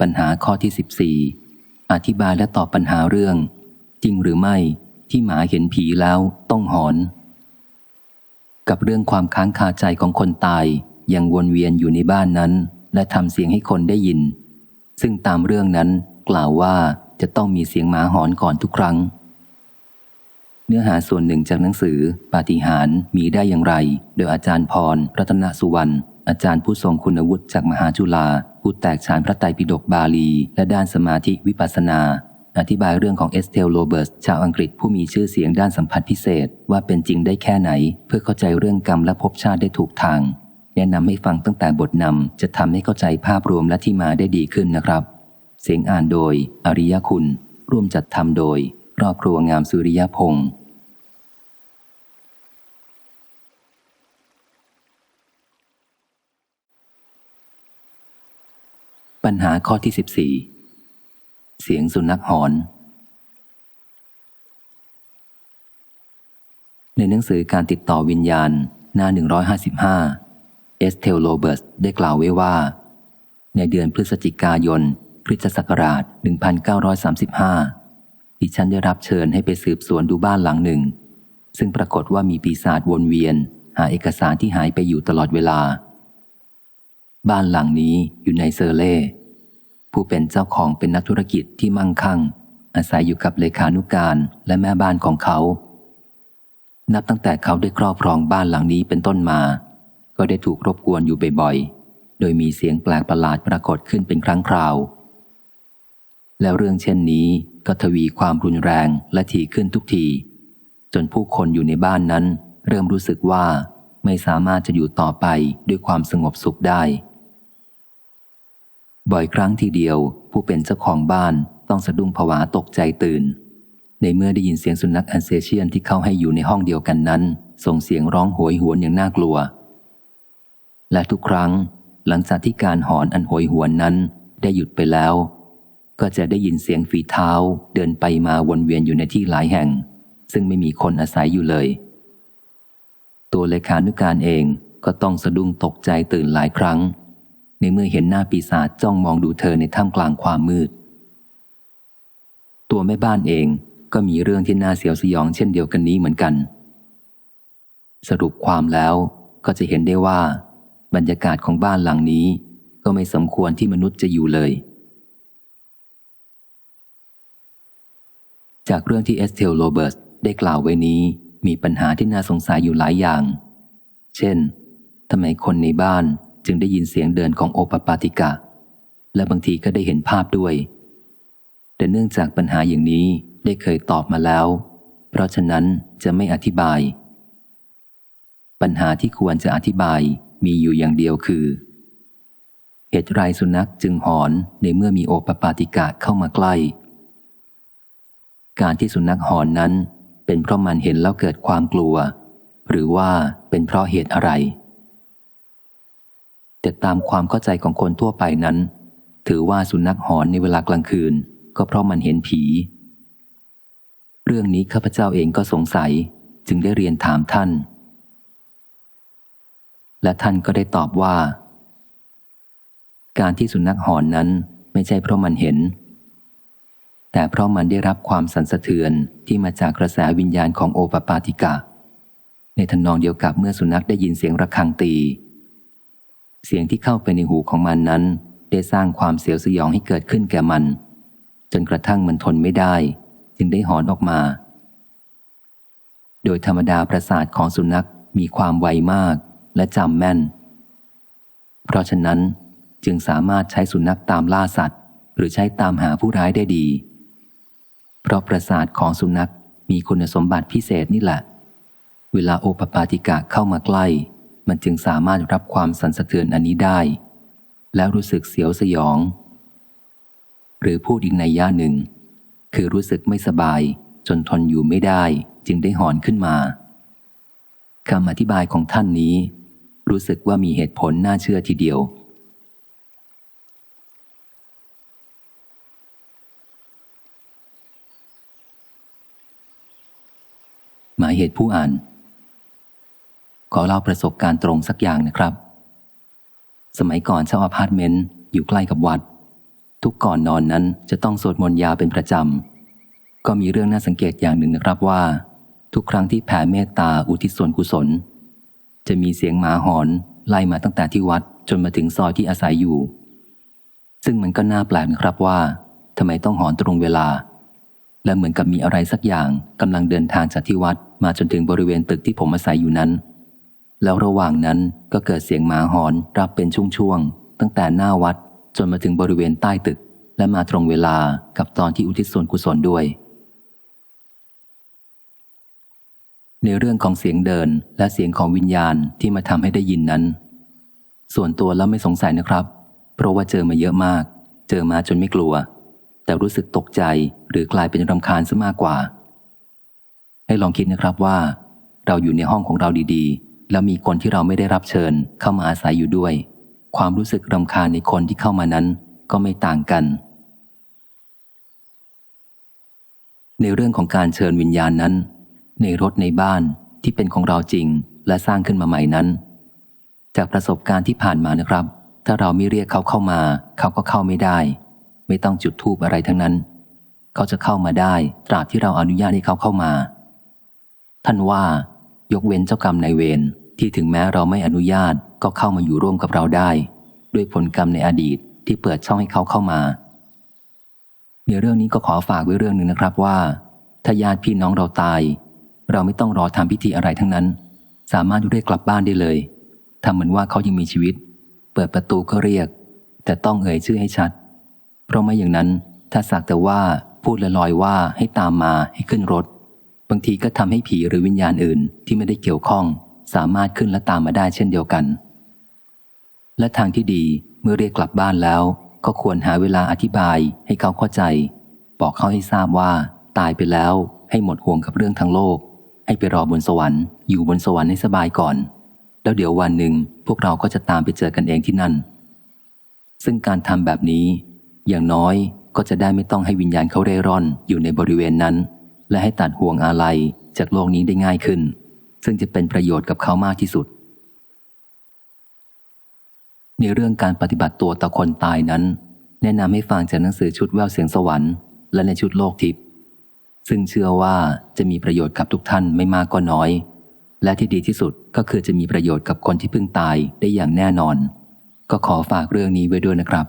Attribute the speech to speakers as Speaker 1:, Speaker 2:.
Speaker 1: ปัญหาข้อที่ 14 อธิบายและตอบปัญหาเรื่อง จริงหรือไม่ที่หมาเห็นผีแล้วต้องหอน กับเรื่องความค้างคาใจของคนตายยังวนเวียนอยู่ในบ้านนั้น และทำเสียงให้คนได้ยิน ซึ่งตามเรื่องนั้นกล่าวว่าจะต้องมีเสียงหมาหอนก่อนทุกครั้ง เนื้อหาส่วนหนึ่งจากหนังสือ ปาฏิหารมีได้อย่างไร โดยอาจารย์พรรัตนสุวรรณ อาจารย์ผู้ทรงคุณวุฒิจากมหาจุฬาผู้แตกฉานพระไตรปิฎกบาลี และด้านสมาธิวิปัสนา อธิบายเรื่องของเอสเทลโลเบิร์สชาวอังกฤษผู้มีชื่อเสียงด้านสัมผัสพิเศษ ว่าเป็นจริงได้แค่ไหน เพื่อเข้าใจเรื่องกรรมและภพชาติได้ถูกทาง แนะนำให้ฟังตั้งแต่บทนำจะทำให้เข้าใจภาพรวมและที่มาได้ดีขึ้นนะครับ เสียงอ่านโดย อริยคุณ ร่วมจัดทำโดย ครอบครัวงามสุริยพงศ์ ปัญหาข้อที่14เสียงสุนัขหอน ในหนังสือการติดต่อวิญญาณ หน้า 155 เอสเทลโลเบิร์สได้กล่าวไว้ว่า ในเดือนพฤศจิกายนคริสตศักราช 1935 ดิฉันได้รับเชิญให้ไปสืบสวนดูบ้านหลังหนึ่ง ซึ่งปรากฏว่ามีปีศาจวนเวียน หาเอกสารที่หายไปอยู่ตลอดเวลา บ้านหลังนี้อยู่ในเซอร์เล่ ผู้เป็นเจ้าของเป็นนักธุรกิจที่มั่งคั่ง อาศัยอยู่กับเลขานุการและแม่บ้านของเขา นับตั้งแต่เขาได้ครอบครองบ้านหลังนี้เป็นต้นมา ก็ได้ถูกรบกวนอยู่บ่อยๆ โดยมีเสียงแปลกประหลาดปรากฏขึ้นเป็นครั้งคราว แล้วเรื่องเช่นนี้ก็ทวีความรุนแรงและถี่ขึ้นทุกที จนผู้คนอยู่ในบ้านนั้น เริ่มรู้สึกว่าไม่สามารถจะอยู่ต่อไปด้วยความสงบสุขได้ บ่อยครั้งทีเดียว ผู้เป็นเจ้าของบ้านต้องสะดุ้งผวาตกใจตื่น ในเมื่อได้ยินเสียงสุนัขอันเซเชียนที่เข้าให้อยู่ในห้องเดียวกันนั้น ส่งเสียงร้องโหยหวนอย่างน่ากลัว และทุกครั้ง หลังจากที่การหอนอันโหยหวนนั้นได้หยุดไปแล้ว ก็จะได้ยินเสียงฝีเท้าเดินไปมาวนเวียนอยู่ในที่หลายแห่ง ซึ่งไม่มีคนอาศัยอยู่เลย ตัวเลขานุการเองก็ต้องสะดุ้งตกใจตื่นหลายครั้ง ในเมื่อเห็นหน้าปีศาจจ้องมองดูเธอในท่ามกลางความมืด ตัวแม่บ้านเองก็มีเรื่องที่น่าเสียวสยองเช่นเดียวกันนี้เหมือนกัน สรุปความแล้วก็จะเห็นได้ว่า บรรยากาศของบ้านหลังนี้ก็ไม่สมควรที่มนุษย์จะอยู่เลย จากเรื่องที่เอสเทลโรเบิร์ตได้กล่าวไว้นี้มีปัญหาที่น่าสงสัยอยู่หลายอย่าง เช่นทำไมคนในบ้าน จึงได้ยินเสียงเดินของโอปปาติกะ และบางทีก็ได้เห็นภาพด้วย แต่เนื่องจากปัญหาอย่างนี้ได้เคยตอบมาแล้ว เพราะฉะนั้นจะไม่อธิบาย ปัญหาที่ควรจะอธิบายมีอยู่อย่างเดียวคือ เหตุไรสุนัขจึงหอนในเมื่อมีโอปปาติกะเข้ามาใกล้ การที่สุนัขหอนนั้น เป็นเพราะมันเห็นแล้วเกิดความกลัว หรือว่าเป็นเพราะเหตุอะไร แต่ตามความเข้าใจของคนทั่วไปนั้น ถือว่าสุนัขหอนในเวลากลางคืน ก็เพราะมันเห็นผี เรื่องนี้ข้าพเจ้าเองก็สงสัยจึงได้เรียนถามท่าน และท่านก็ได้ตอบว่า การที่สุนัขหอนนั้นไม่ใช่เพราะมันเห็น แต่เพราะมันได้รับความสันสะเทือนที่มาจากกระแสวิญญาณของโอปปาติกะ ในทนองเดียวกับเมื่อสุนัขได้ยินเสียงระฆังตี เสียงที่เข้าไปในหูของมันนั้น ได้สร้างความเสียวสยองให้เกิดขึ้นแก่มัน จนกระทั่งมันทนไม่ได้ จึงได้หอนออกมา โดยธรรมดาประสาทของสุนัขมีความไวมากและจำแม่น เพราะฉะนั้นจึงสามารถใช้สุนัขตามล่าสัตว์ หรือใช้ตามหาผู้ร้ายได้ดี เพราะประสาทของสุนัขมีคุณสมบัติพิเศษนี่แหละ เวลาโอปปาติกะเข้ามาใกล้ มันจึงสามารถรับความสันสะเทือนอันนี้ได้ แล้วรู้สึกเสียวสยอง หรือพูดอีกในย่าหนึ่ง คือรู้สึกไม่สบาย จนทนอยู่ไม่ได้ จึงได้หอนขึ้นมาคำอธิบายของท่านนี้ รู้สึกว่ามีเหตุผลน่าเชื่อทีเดียว หมายเหตุผู้อ่าน ขอเล่าประสบการณ์ตรงสักอย่างนะครับ สมัยก่อนเช่าอพาร์ตเมนต์อยู่ใกล้กับวัด ทุกก่อนนอนนั้นจะต้องสวดมนต์ยาวเป็นประจำ ก็มีเรื่องน่าสังเกตอย่างหนึ่งนะครับว่า ทุกครั้งที่แผ่เมตตาอุทิศส่วนกุศล จะมีเสียงหมาหอนไล่มาตั้งแต่ที่วัดจนมาถึงซอยที่อาศัยอยู่ ซึ่งมันก็น่าแปลกนะครับว่าทำไมต้องหอนตรงเวลา และเหมือนกับมีอะไรสักอย่างกำลังเดินทางจากที่วัดมาจนถึงบริเวณตึกที่ผมอาศัยอยู่นั้น แล้วระหว่างนั้นก็เกิดเสียงหมาหอนรับเป็นช่วงๆ ตั้งแต่หน้าวัดจนมาถึงบริเวณใต้ตึก และมาตรงเวลากับตอนที่อุทิศส่วนกุศลด้วย ในเรื่องของเสียงเดินและเสียงของวิญญาณที่มาทำให้ได้ยินนั้น ส่วนตัวแล้วไม่สงสัยนะครับ เพราะว่าเจอมาเยอะมาก เจอมาจนไม่กลัว แต่รู้สึกตกใจหรือกลายเป็นรำคาญซะมากกว่า ให้ลองคิดนะครับว่า เราอยู่ในห้องของเราดีๆ แล้วมีคนที่เราไม่ได้รับเชิญเข้ามาอาศัยอยู่ด้วย ความรู้สึกรำคาญในคนที่เข้ามานั้นก็ไม่ต่างกัน ในเรื่องของการเชิญวิญญาณนั้น ในรถในบ้านที่เป็นของเราจริงและสร้างขึ้นมาใหม่นั้น จากประสบการณ์ที่ผ่านมานะครับ ถ้าเราไม่เรียกเขาเข้ามา เขาก็เข้าไม่ได้ ไม่ต้องจุดธูปอะไรทั้งนั้น เขาจะเข้ามาได้ ตราบที่เราอนุญาตให้เขาเข้ามา ท่านว่า ยกเว้นเจ้ากรรมนายเวรที่ถึงแม้เราไม่อนุญาตก็เข้ามาอยู่ร่วมกับเราได้ ด้วยผลกรรมในอดีตที่เปิดช่องให้เขาเข้ามา ในเรื่องนี้ก็ขอฝากไว้เรื่องหนึ่งนะครับว่า ถ้าญาติพี่น้องเราตาย เราไม่ต้องรอทำพิธีอะไรทั้งนั้น สามารถเรียกกลับบ้านได้เลยทำเหมือนว่าเขายังมีชีวิต เปิดประตูก็เรียก แต่ต้องเอ่ยชื่อให้ชัด เพราะไม่อย่างนั้น ถ้าสักแต่ว่าพูดลอยๆว่าให้ตามมาให้ขึ้นรถ บางทีก็ทำให้ผีหรือวิญญาณอื่นที่ไม่ได้เกี่ยวข้อง สามารถขึ้นและตามมาได้เช่นเดียวกัน และทางที่ดีเมื่อเรียกกลับบ้านแล้ว ก็ควรหาเวลาอธิบายให้เขาเข้าใจ บอกเขาให้ทราบว่า ตายไปแล้วให้หมดห่วงกับเรื่องทางโลก ให้ไปรอบนสวรรค์อยู่บนสวรรค์ให้สบายก่อน แล้วเดี๋ยววันหนึ่งพวกเราก็จะตามไปเจอกันเองที่นั่น ซึ่งการทำแบบนี้ อย่างน้อยก็จะได้ไม่ต้องให้วิญญาณเขาเร่ร่อนอยู่ในบริเวณนั้น และให้ตัดห่วงอาลัยจากโลกนี้ได้ง่ายขึ้น ซึ่งจะเป็นประโยชน์กับเขามากที่สุด ในเรื่องการปฏิบัติตัวต่อคนตายนั้น แนะนำให้ฟังจากหนังสือชุดแววเสียงสวรรค์ และในชุดโลกทิพย์ซึ่งเชื่อว่าจะมีประโยชน์กับทุกท่านไม่มากก็น้อย และที่ดีที่สุดก็คือจะมีประโยชน์กับคนที่เพิ่งตายได้อย่างแน่นอน ก็ขอฝากเรื่องนี้ไว้ด้วยนะครับ